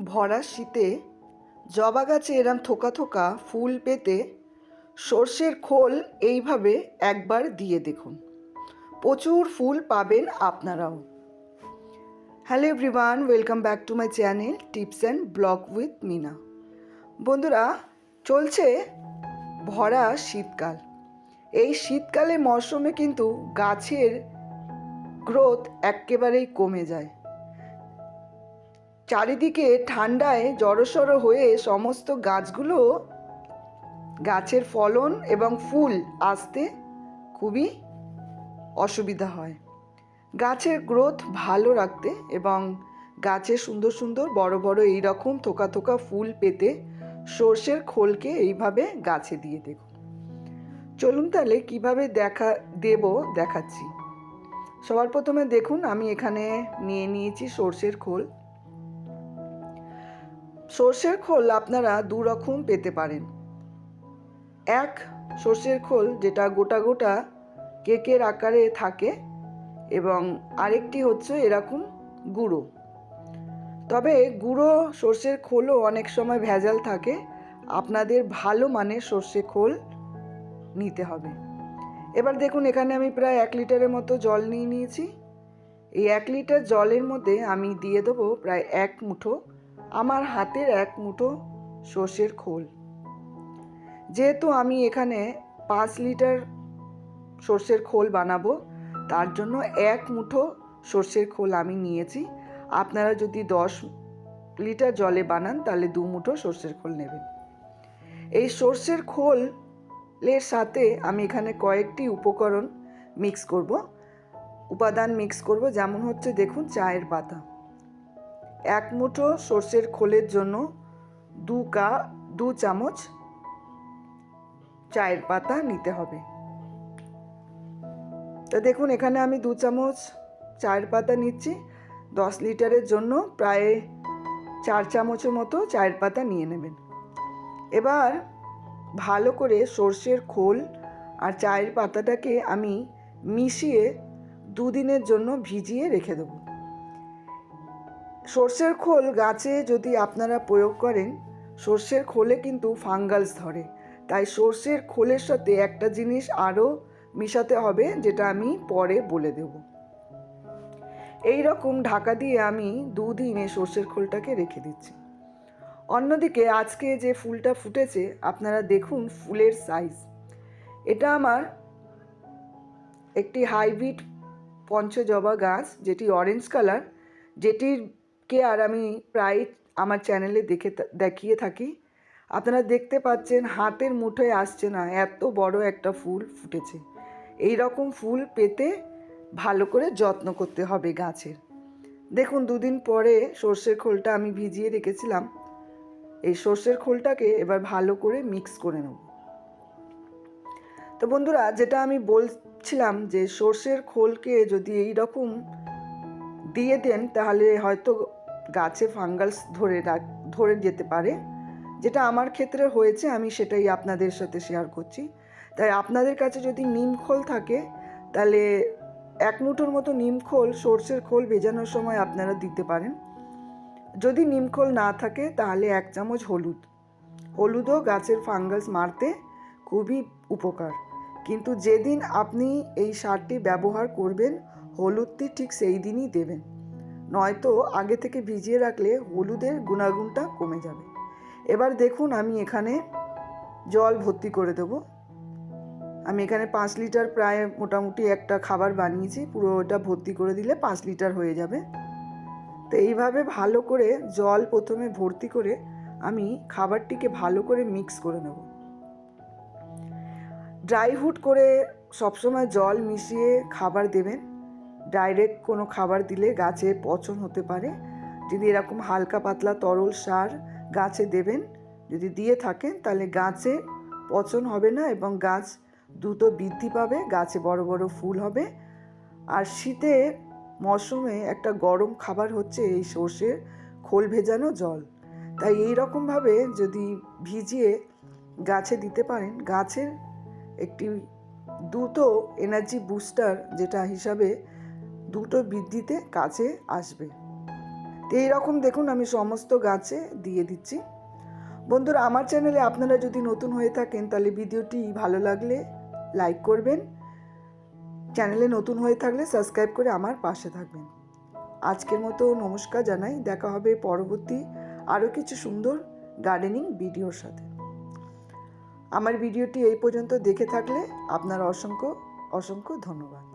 ভরা শীতে জবা গাছে এরম থোকা থোকা ফুল পেতে সর্ষের খোল এইভাবে একবার দিয়ে দেখুন। প্রচুর ফুল পাবেন আপনারাও। Hello everyone, welcome back to my channel tips and blog with Mina. বন্ধুরা, চলছে ভরা শীতকাল। এই শীতকালে মরশুমে কিন্তু গাছের গ্রোথ একেবারেই কমে যায়। চারিদিকে ঠান্ডায় জড়সড় হয়ে সমস্ত গাছগুলো গাছের ফলন এবং ফুল আসতে খুবই অসুবিধা হয়। গাছের গ্রোথ ভালো রাখতে এবং গাছে সুন্দর সুন্দর বড় বড় এই রকম থোকা থোকা ফুল পেতে সর্ষের খোলকে এইভাবে গাছে দিয়ে দেখুন। চলুন তাহলে কীভাবে দেখা, দেব, দেখাচ্ছি। সবার প্রথমে দেখুন, আমি এখানে নিয়ে নিয়েছি সর্ষের খোল। সর্ষের খোল আপনারা দু রকম পেতে পারেন। এক, সর্ষের খোল যেটা গোটা গোটা কেকের আকারে থাকে এবং আরেকটি হচ্ছে এরকম গুঁড়ো। তবে গুঁড়ো, সর্ষের খোলও অনেক সময় ভেজাল থাকে। আপনাদের ভালো মানের সর্ষে খোল নিতে হবে। এবার দেখুন, এখানে আমি প্রায় এক লিটারের মতো জল নিয়ে নিয়েছি। এই এক লিটার জলের মধ্যে আমি দিয়ে দেবো প্রায় এক মুঠো আমার হাতের এক মুঠো সর্ষের খোল। যেহেতু আমি এখানে পাঁচ লিটার সর্ষের খোল বানাবো, তার জন্য এক মুঠো সর্ষের খোল আমি নিয়েছি। আপনারা যদি দশ লিটার জলে বানান, তাহলে দু মুঠো সর্ষের খোল নেবেন। এই সর্ষের খোলের সাথে আমি এখানে কয়েকটি উপকরণ মিক্স করব। উপাদান মিক্স করব, যেমন হচ্ছে দেখুন, চায়ের পাতা। এক মুঠো সর্ষের খোলের জন্য দু কা, দু চামচ চায়ের পাতা নিতে হবে। তো দেখুন, এখানে আমি দু চামচ চায়ের পাতা নিচ্ছি। দশ লিটারের জন্য প্রায় চার চামচের মতো চায়ের পাতা নিয়ে নেবেন। এবার ভালো করে সর্ষের খোল আর চায়ের পাতাটাকে আমি মিশিয়ে দুদিনের জন্য ভিজিয়ে রেখে দেবো। সর্ষের খোল গাছে যদি আপনারা প্রয়োগ করেন, সর্ষের খোলে কিন্তু ফাঙ্গাস ধরে। তাই সর্ষের খোলের সাথে একটা জিনিস আরও মিশাতে হবে, যেটা আমি পরে বলে দেব। এই রকম ঢাকা দিয়ে আমি দুদিন সর্ষের খোলটাকে রেখে দিচ্ছি। অন্যদিকে আজকে যে ফুলটা ফুটেছে, আপনারা দেখুন ফুলের সাইজ এটা আমার একটি হাইব্রিড পঞ্চজবা গাছ, যেটি অরেঞ্জ কালার যেটির কেয়ার আমি প্রায় আমার চ্যানেলে দেখে দেখিয়ে থাকি। আপনারা দেখতে পাচ্ছেন হাতের মুঠোয় আসছে না, এত বড় একটা ফুল ফুটেছে। এই রকম ফুল পেতে ভালো করে যত্ন করতে হবে গাছের। দেখুন, দুদিন পরে সর্ষের খোলটা আমি ভিজিয়ে রেখেছিলাম। এই সর্ষের খোলটাকে এবার ভালো করে মিক্স করে নেব। তো বন্ধুরা, যেটা আমি বলছিলাম যে সর্ষের খোলকে যদি এই রকম দিয়ে দেন, তাহলে হয়তো গাছে ফাঙ্গাস ধরে ধরে যেতে পারে। যেটা আমার ক্ষেত্রে হয়েছে, আমি সেটাই আপনাদের সাথে শেয়ার করছি। তাই আপনাদের কাছে যদি নিম খোল থাকে, তাহলে এক মুঠোর মতো নিম খোল, সর্ষের খোল ভেজানোর সময় আপনারা দিতে পারেন। যদি নিম খোল না থাকে, তাহলে এক চামচ হলুদ। হলুদও গাছের ফাঙ্গাস মারতে খুবই উপকার। কিন্তু যেদিন আপনি এই সারটি ব্যবহার করবেন, হলুদটি ঠিক সেই দিনই দেবেন। নয়তো আগে থেকে ভিজিয়ে রাখলে হলুদের গুণাগুণটা কমে যাবে। এবার দেখুন আমি এখানে জল ভর্তি করে দেবো। আমি এখানে পাঁচ লিটার প্রায় মোটামুটি একটা খাবার বানিয়েছি পুরো ওটা ভর্তি করে দিলে পাঁচ লিটার হয়ে যাবে। তো এইভাবে ভালো করে জল প্রথমে ভর্তি করে আমি খাবারটিকে ভালো করে মিক্স করে নেব। ড্রাই ফ্রুট করে সবসময় জল মিশিয়ে খাবার দেবেন। ডাইরেক্ট কোনো খাবার দিলে গাছে পচন হতে পারে। যদি এরকম হালকা পাতলা তরল সার গাছে দেবেন, যদি দিয়ে থাকেন, তাহলে গাছে পচন হবে না এবং গাছ দ্রুত বৃদ্ধি পাবে, গাছে বড় বড় ফুল হবে। আর শীতের মরশুমে একটা গরম খাবার হচ্ছে এই সর্ষের খোল ভেজানো জল। তাই এই রকমভাবে যদি ভিজিয়ে গাছে দিতে পারেন, গাছের একটি দ্রুত এনার্জি বুস্টার যেটা হিসাবে দ্রুত বৃদ্ধিতে কাছে আসবে। তো এইরকম দেখুন আমি সমস্ত গাছে দিয়ে দিচ্ছি। বন্ধুরা, আমার চ্যানেলে আপনারা যদি নতুন হয়ে থাকেন, তাহলে ভিডিওটি ভালো লাগলে লাইক করবেন। চ্যানেলে নতুন হয়ে থাকলে সাবস্ক্রাইব করে আমার পাশে থাকবেন। আজকের মতো নমস্কার জানাই। দেখা হবে পরবর্তী আরও কিছু সুন্দর গার্ডেনিং ভিডিওর সাথে। আমার ভিডিওটি এই পর্যন্ত দেখে থাকলে আপনার অসংখ্য অসংখ্য ধন্যবাদ।